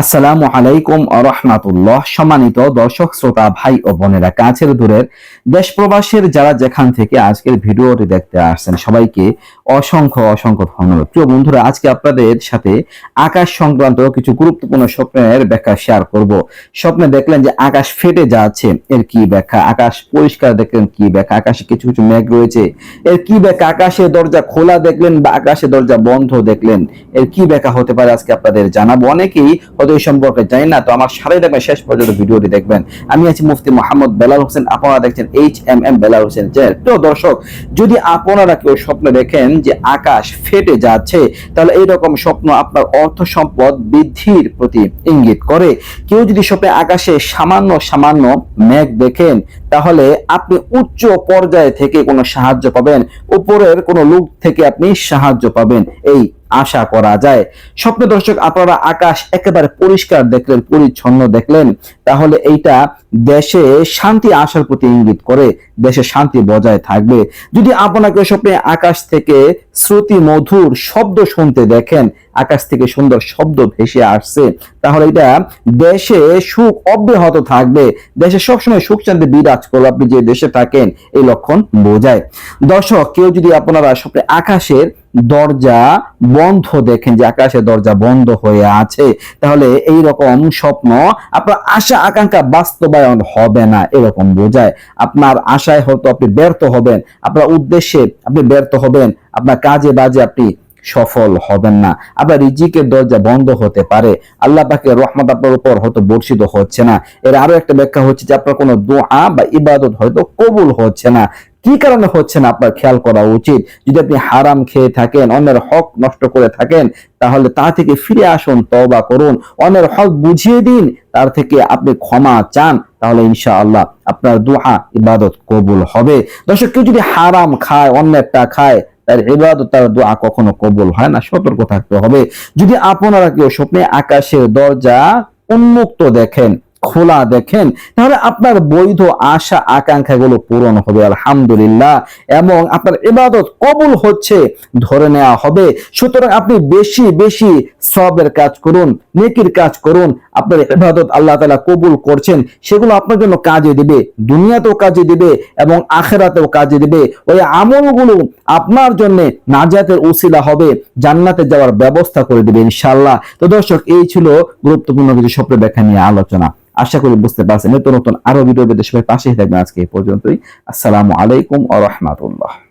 আসসালামু আলাইকুম রহমাতুল্লাহ। সম্মানিত দর্শক, শ্রোতা, ভাই ও বোনেরা, কাছের দূরের দেশ প্রবাসের যারা যেখান থেকে আজকের ভিডিওটি দেখতে আসছেন, সবাইকে অসংখ্য অসংখ্য ধন্যবাদ। প্রিয় বন্ধুরা, আজকে আপনাদের সাথে আকাশ সংক্রান্ত কিছু গুরুত্বপূর্ণ স্বপ্নের ব্যাখ্যা শেয়ার করব। স্বপ্নে দেখলেন যে আকাশ ফেটে যাচ্ছে, এর কি ব্যাখ্যা? আকাশ পরিষ্কার দেখলেন কি ব্যাখ্যা? আকাশে কিছু কিছু মেঘ রয়েছে, এর কি ব্যাখ্যা? আকাশের দরজা খোলা দেখলেন বা আকাশের দরজা বন্ধ দেখলেন, এর কি ব্যাখ্যা হতে পারে আজকে আপনাদের জানাব? অনেকেই এই সম্পর্কে জানি না, তো আমার সারাই দেখবেন শেষ পর্যন্ত ভিডিওটি দেখবেন। আমি আছি মুফতি মোহাম্মদ বেলাল হোসেন, আপনারা দেখছেন H M M Belal Hossain channel. তো দর্শক, যদি আপনারা কেউ স্বপ্ন দেখেন যে আকাশ ফেটে যাচ্ছে, তাহলে এইরকম স্বপ্ন আপনার অর্থ সম্পদ বৃদ্ধির প্রতি ইঙ্গিত করে। কেউ যদি স্বপ্নে আকাশে সামান্য সামান্য মেঘ দেখেন, তাহলে আপনি উচ্চ পর্যায়ে থেকে কোনো সাহায্য পাবেন, উপরের কোনো লোক থেকে আপনি সাহায্য পাবেন। এই আশা করা যায়। স্বপ্ন দর্শক, আপনারা আকাশ একেবারে পরিষ্কার দেখলেন, পরিচ্ছন্ন দেখলেন। তাহলে এইটা দেশে শান্তি আসার প্রতি ইঙ্গিত করে, দেশে শান্তি বজায় থাকবে। যদি আপনাকে স্বপ্নে আকাশ থেকে শ্রুতি মধুর শব্দ শুনতে দেখেন, আকাশ থেকে সুন্দর শব্দ ভেসে আসছে, তাহলে এটা দেশে সুখ অব্যাহত থাকবে। দেশে সবসময় সুখ শান্তি বিরাজ করবে, আপনি যে দেশে থাকেন, এই লক্ষণ বোঝায়। দর্শক, কেউ যদি আপনারা স্বপ্নে আকাশের দরজা বন্ধ দেখেন যে আকাশের দরজা বন্ধ হয়ে আছে। তাহলে এই রকম স্বপ্ন আপনার আশা, আকাঙ্ক্ষা বাস্তবায়ন হবে না এরকম বোঝায়। আপনার আশায় হয়তো আপনি ব্যর্থ হবেন, আপনার উদ্দেশ্যে আপনি ব্যর্থ হবেন, আপনার কাজে বাজে আপনি সফল হবেন না। আপনার রিজিকের দরজা বন্ধ হতে পারে। আল্লাহ পাকে রহমত আপনার উপর হয়তো বর্ষিত হচ্ছে না। এর আরও একটা ব্যাখ্যা হচ্ছে যে আপনার কোনো দোয়া বা ইবাদত হয়তো কবুল হচ্ছে না। কি কারণে হচ্ছে না আপনার খেয়াল করা উচিত? যদি আপনি হারাম খেয়ে থাকেন, অন্যের হক নষ্ট করে থাকেন, তাহলে তা থেকে ফিরে আসুন, তওবা করুন। অন্যের হক বুঝিয়ে দিন, তার থেকে আপনি ক্ষমা চান, তাহলে ইনশা আল্লাহ আপনার দোয়া ইবাদত কবুল হবে। দর্শক, কেউ যদি হারাম খায়, অন্যেরটা খায়, তার ইবাদত, তার দোয়া কখনো কবুল হয় না, সতর্ক থাকতে হবে। যদি আপনারা কেউ স্বপ্নে আকাশের দরজা উন্মুক্ত দেখেন খোলা দেখেন, তাহলে আপনার বৈধ আশা, আকাঙ্ক্ষাগুলো পূরণ হবে, আলহামদুলিল্লাহ। এবং আপনার ইবাদত কবুল হচ্ছে, ধরে নেওয়া হবে। সুতরাং আপনি বেশি বেশি সবের কাজ করুন, নেকির কাজ করুন। আপনার ইবাদত আল্লাহ তালা কবুল করছেন, সেগুলো আপনার জন্য কাজে দিবে, দুনিয়াতেও কাজে দিবে এবং আখেরাতেও কাজে দিবে। ওই আমলগুলো আপনার জন্য নাজাতের উসিলা হবে, জান্নাতে যাওয়ার ব্যবস্থা করে দিবে ইনশাল্লাহ তো দর্শক, এই ছিল গুরুত্বপূর্ণ কিছু স্বপ্ন ব্যাখ্যা নিয়ে আলোচনা। আশা করি বুঝতে পারছেন। নতুন নতুন আরও ভিডিও পেতে সবাই পাশেই থাকবেন আজকে এই পর্যন্তই। আসসালামু আলাইকুম আ রহমাতুল্লাহ।